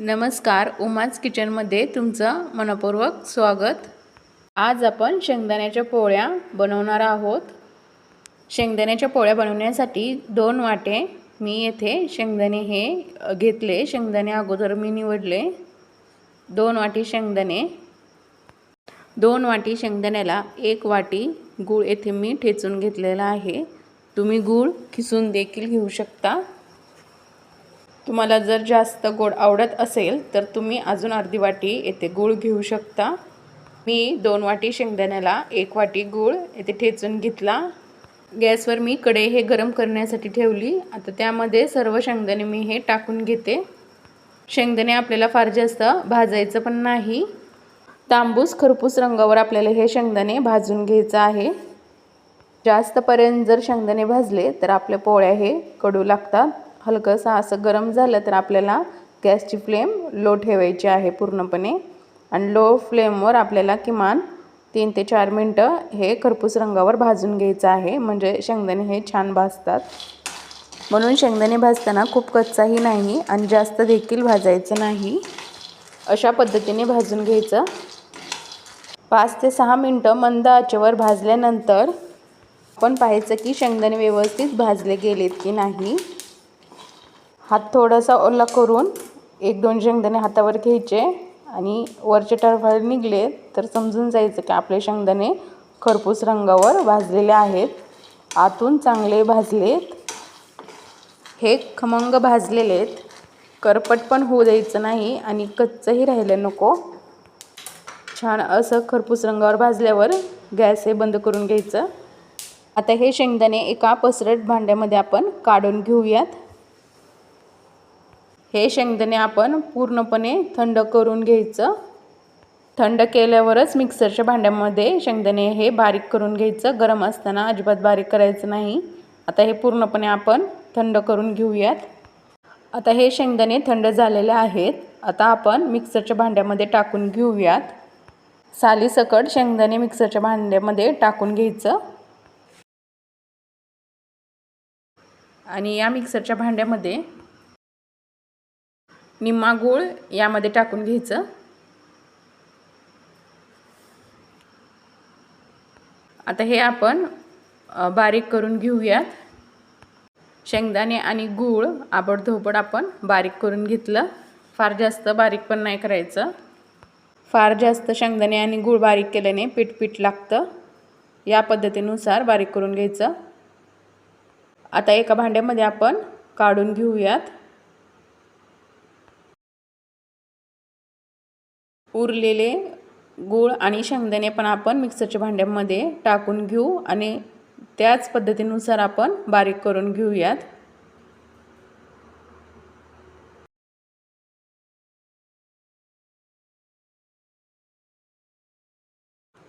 नमस्कार उमाज किचनमध्ये तुमचं मनपूर्वक स्वागत. आज आपण शेंगदाण्याच्या पोळ्या बनवणार आहोत. शेंगदाण्याच्या पोळ्या बनवण्यासाठी दोन वाटे मी येथे शेंगदाणे हे घेतले. शेंगदाणे अगोदर मी निवडले. दोन वाटी शेंगदाणे. दोन वाटी शेंगदाण्याला एक वाटी गूळ येथे मी ठेचून घेतलेला आहे. तुम्ही गूळ खिसून देखील घेऊ शकता. तुम्हाला जर जास्त गोड आवडत असेल तर तुम्ही अजून अर्धी वाटी येथे गूळ घेऊ शकता. मी दोन वाटी शेंगदाण्याला एक वाटी गूळ येथे ठेचून घेतला. गॅसवर मी कढई हे गरम करण्यासाठी ठेवली. आता त्यामध्ये सर्व शेंगदाणे मी हे टाकून घेते. शेंगदाणे आपल्याला फार जास्त भाजायचं पण नाही. तांबूस खरपूस रंगावर आपल्याला हे शेंगदाणे भाजून घ्यायचं आहे. जास्तपर्यंत जर शेंगदाणे भाजले तर आपल्या पोळ्या हे कडू लागतात. हलकंसं असं गरम झालं तर आपल्याला गॅसची फ्लेम लो ठेवायची आहे पूर्णपणे. आणि लो फ्लेमवर आपल्याला किमान तीन ते चार मिनटं हे खरपूस रंगावर भाजून घ्यायचं आहे. म्हणजे शेंगदाणे हे छान भाजतात. म्हणून शेंगदाणे भाजताना खूप कच्चाही नाही आणि जास्त देखील भाजायचं नाही. अशा पद्धतीने भाजून घ्यायचं. पाच ते सहा मिनटं मंद आचेवर भाजल्यानंतर आपण पाहायचं की शेंगदाणे व्यवस्थित भाजले गेलेत की नाही. हात थोडासा ओला करून एक दोन शेंगदाणे हातावर घ्यायचे आणि वरचे टरफळ निघले तर समजून जायचं की आपले शेंगदाणे खरपूस रंगावर भाजलेले आहेत. आतून चांगले भाजलेत. हे खमंग भाजलेले आहेत. करपट पण होऊ द्यायचं नाही आणि कच्चंही राहिलं नको. छान असं खरपूस रंगावर भाजल्यावर गॅस हे बंद करून घ्यायचं. आता हे शेंगदाणे एका पसरट भांड्यामध्ये आपण काढून घेऊयात. हे शेंगदाणे आपण पूर्णपणे थंड करून घ्यायचं. थंड केल्यावरच मिक्सरच्या भांड्यामध्ये शेंगदाणे हे बारीक करून घ्यायचं. गरम असताना अजिबात बारीक करायचं नाही. आता हे पूर्णपणे आपण थंड करून घेऊयात. आता हे शेंगदाणे थंड झालेले आहेत. आता आपण मिक्सरच्या भांड्यामध्ये टाकून घेऊयात. सालीसकट शेंगदाणे मिक्सरच्या भांड्यामध्ये टाकून घ्यायचं. आणि या मिक्सरच्या भांड्यामध्ये निम्मा गूळ यामध्ये टाकून घ्यायचं. आता हे आपण बारीक करून घेऊयात. शेंगदाणे आणि गूळ आबडधोबड आपण बारीक करून घेतलं. फार जास्त बारीक पण नाही करायचं. फार जास्त शेंगदाणे आणि गूळ बारीक केल्याने पीठ पीठ लागतं. या पद्धतीनुसार बारीक करून घ्यायचं. आता एका भांड्यामध्ये आपण काढून घेऊयात. उरलेले गूळ आणि शेंगदाणे पण आपण मिक्सरच्या भांड्यामध्ये टाकून घेऊ आणि त्याच पद्धतीनुसार आपण बारीक करून घेऊयात.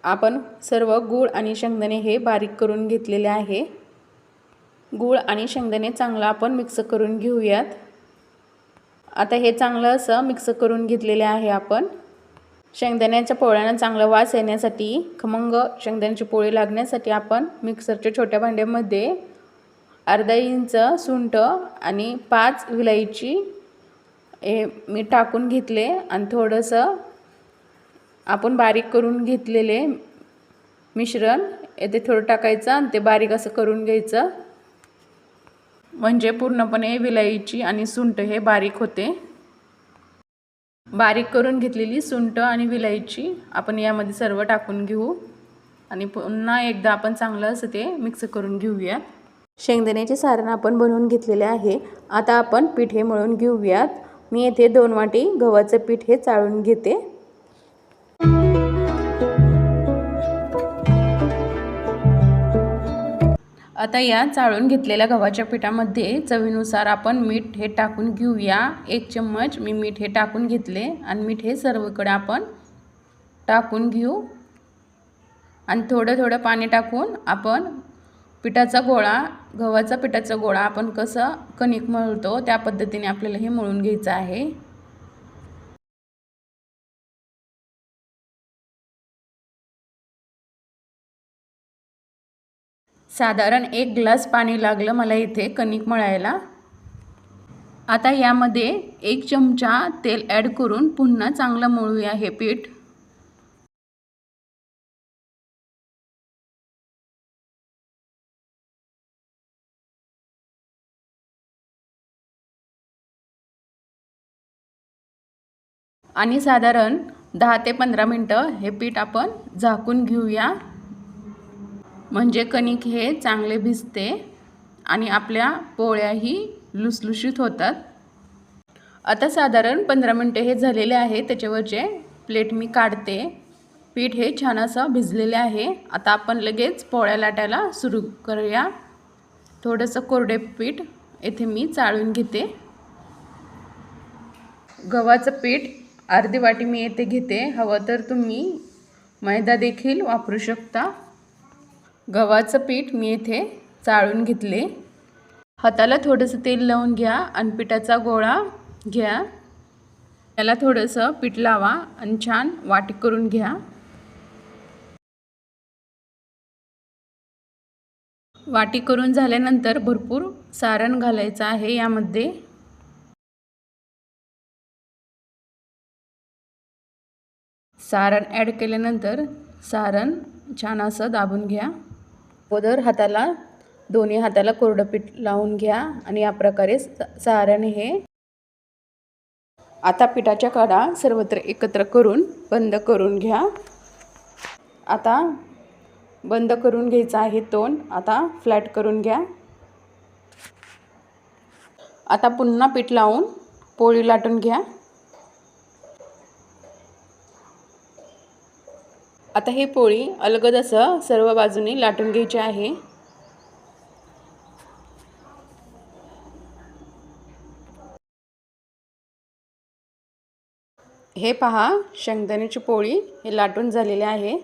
आपण सर्व गूळ आणि शेंगदाणे हे बारीक करून घेतलेले आहे. गूळ आणि शेंगदाणे चांगलं आपण मिक्स करून घेऊयात. आता हे चांगलं असं मिक्स करून घेतलेले आहे आपण. शेंगदाण्याच्या पोळ्यांना चांगला वास येण्यासाठी खमंग शेंगदाण्याची पोळी लागण्यासाठी आपण मिक्सरच्या छोट्या भांड्यामध्ये अर्धा इंच सुंठ आणि पाच विलायची हे मी टाकून घेतले आणि थोडंसं आपण बारीक करून घेतलेले मिश्रण येथे थोडं टाकायचं आणि ते बारीक असं करून घ्यायचं. म्हणजे पूर्णपणे विलायची आणि सुंठ हे बारीक होते. बारीक करून घेतलेली सुंट आणि विलायची आपण यामध्ये सर्व टाकून घेऊ. आणि पुन्हा एकदा आपण चांगलं असं ते मिक्स करून घेऊयात. शेंगदाण्याचे सारण आपण बनवून घेतलेले आहे. आता आपण पीठ हे मळून घेऊयात. मी येथे दोन वाटी गव्हाचं पीठ हे चाळून घेते. आता या चाळून घेतलेल्या गव्हाच्या पिठामध्ये चवीनुसार आपण मीठ हे टाकून घेऊया. एक चम्मच मी मीठ हे टाकून घेतले आणि मीठ हे सर्वकडे आपण टाकून घेऊ. आणि थोडं थोडं पाणी टाकून आपण पिठाचा गोळा गव्हाचा पिठाचा गोळा आपण कसं कणिक मळतो त्या पद्धतीने आपल्याला हे मळून घ्यायचं आहे. साधारण एक ग्लास पाणी लागलं मला इथे कणिक मळायला. आता यामध्ये एक चमचा तेल ॲड करून पुन्हा चांगलं मळूया हे पीठ. आणि साधारण दहा ते पंधरा मिनटं हे पीठ आपण झाकून घेऊया. म्हणजे कणिक हे चांगले भिजते आणि आपल्या पोळ्याही लुसलुशीत होतात. आता साधारण पंधरा मिनटे हे झालेले आहे. त्याच्यावरचे प्लेट मी काढते पीठ हे छान असं भिजलेले आहे. आता आपण लगेच पोळ्या लाटायला सुरू करूया. थोडंसं कोरडे पीठ येथे मी चाळून घेते. गव्हाचं पीठ अर्धी वाटी मी येथे घेते. हवं तर तुम्ही मैदा देखील वापरू शकता. गव्हाचं पीठ मी येथे चाळून घेतले. हाताला थोडंसं तेल लावून घ्या आणि पिठाचा गोळा घ्या. त्याला थोडंसं पीठ लावा आणि छान वाटी करून घ्या. वाटी करून झाल्यानंतर भरपूर सारण घालायचं आहे यामध्ये. सारण ॲड केल्यानंतर सारण छान असं दाबून घ्या. अगोदर हाताला दोन्ही हाताला कोरडं पीठ लावून घ्या आणि या प्रकारे सारण हे आता पिठाच्या काडा सर्वत्र एकत्र करून बंद करून घ्या. आता बंद करून घ्यायचं आहे तोंड आता फ्लॅट करून घ्या. आता पुन्हा पीठ लावून पोळी लाटून घ्या. आता हे पोळी अलगद असं सर्व बाजूनी लाटून घ्यायची आहे. हे पहा शेंगदाण्याची पोळी हे लाटून झालेले आहे.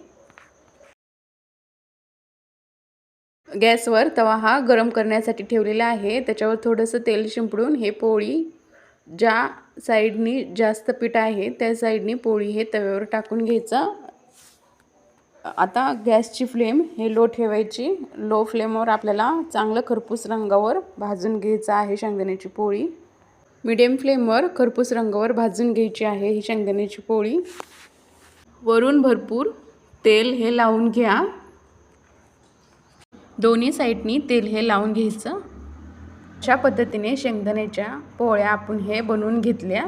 गॅसवर तवा हा गरम करण्यासाठी ठेवलेला आहे. त्याच्यावर थोडंसं तेल शिंपडून हे पोळी ज्या साईडनी जास्त पीठ आहे त्या साईडनी पोळी हे तव्यावर टाकून घ्यायचं. आता गॅसची फ्लेम हे लो ठेवायची. लो फ्लेमवर आपल्याला चांगलं खरपूस रंगावर भाजून घ्यायचं आहे शेंगदाण्याची पोळी. मिडियम फ्लेमवर खरपूस रंगावर भाजून घ्यायची आहे ही शेंगदाण्याची पोळी. वरून भरपूर तेल हे लावून घ्या. दोन्ही साईडनी तेल हे लावून घ्यायचं. अशा पद्धतीने शेंगदाण्याच्या पोळ्या आपण हे बनवून घेतल्या.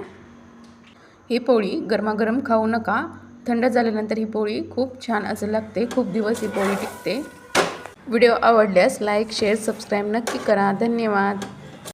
ही पोळी गरमागरम खाऊ नका. थंड झाल्यानंतर ही पोळी खूप छान असं लागते. खूप दिवस ही पोळी टिकते. व्हिडिओ आवडल्यास लाईक शेअर सबस्क्राईब नक्की करा. धन्यवाद.